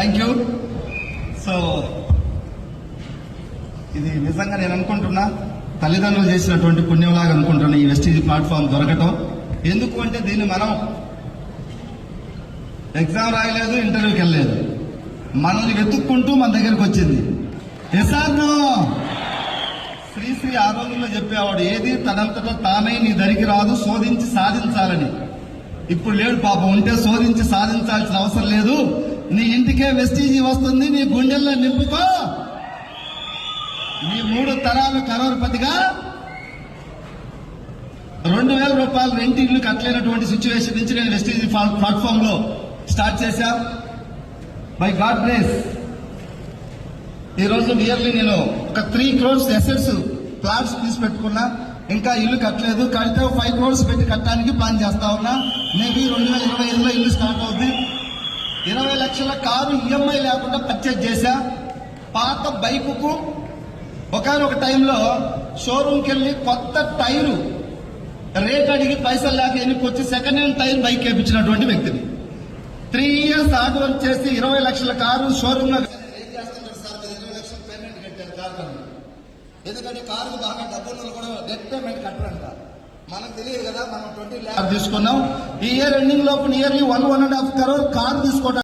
Thank you. So ఇది నిజంగా నేను అనుకుంటున్నా తల్లిదండ్రులు చేసినటువంటి పుణ్యంలాగా అనుకుంటున్నా ఈ వెస్టీజ్ ప్లాట్ఫామ్ దొరకటం. ఎందుకు అంటే దీన్ని మనం ఎగ్జామ్ రాయలేదు ఇంటర్వ్యూకి వెళ్ళలేదు. మనల్ని వెతుక్కుంటూ మన దగ్గరకు వచ్చింది. ఎస్ఆర్ శ్రీశ్రీ ఆ రోజుల్లో చెప్పేవాడు ఏది తనంతట తానే నీ దరికి రాదు శోధించి సాధించాలని. ఇప్పుడు లేడు పాపం ఉంటే శోధించి సాధించాల్సిన అవసరం లేదు. నీ ఇంటికే వెస్టీజీ వస్తుంది నీ గుండెల్లో నింపుకో. నీ మూడు తరాలు కరోర్పతిగా రెండు వేల రూపాయలు రెంట్ ఇల్లు కట్టలేనటువంటి సిచ్యువేషన్ నుంచి నేను వెస్టీజీ ప్లాట్ఫామ్లో స్టార్ట్ చేశా. బై గాడ్ గ్రేస్ ఈరోజు నియర్లీ నేను ఒక త్రీ క్రోర్స్ ఎసెట్స్ ప్లాట్స్ తీసి పెట్టుకున్నా ఇంకా ఇల్లు కట్టలేదు. కడితే ఫైవ్ క్రోర్స్ పెట్టి కట్టడానికి ప్లాన్ చేస్తా ఉన్నా. మేబీ రెండు వేల ఇరవై ఐదులో ఇల్లు స్టార్ట్ అవుతుంది లక్షల కారు ఈఎంఐ లేకుండా పర్చేజ్ చేశా. పాత బైకుకు ఒకనొక టైంలో షోరూమ్కి వెళ్ళి కొత్త టైరు రేట్ అడిగి పైసలు లేక ఎన్నికొచ్చి సెకండ్ హ్యాండ్ టైర్ బైక్ వేయించినటువంటి వ్యక్తిని. త్రీ ఇయర్స్ హార్డ్ వర్క్ చేసి ఇరవై లక్షల కారు షోరూమ్లో. ఎందుకంటే కారు బాగా డబ్బులు కూడా డెట్ పేమెంట్ కట్టరంట. మనకు తెలియదు కదా మనం ట్వంటీ ల్యాక్ తీసుకున్నాం. ఈ ఇయర్ ఎండింగ్ లోపు nearly one one and half crore car తీసుకోవడం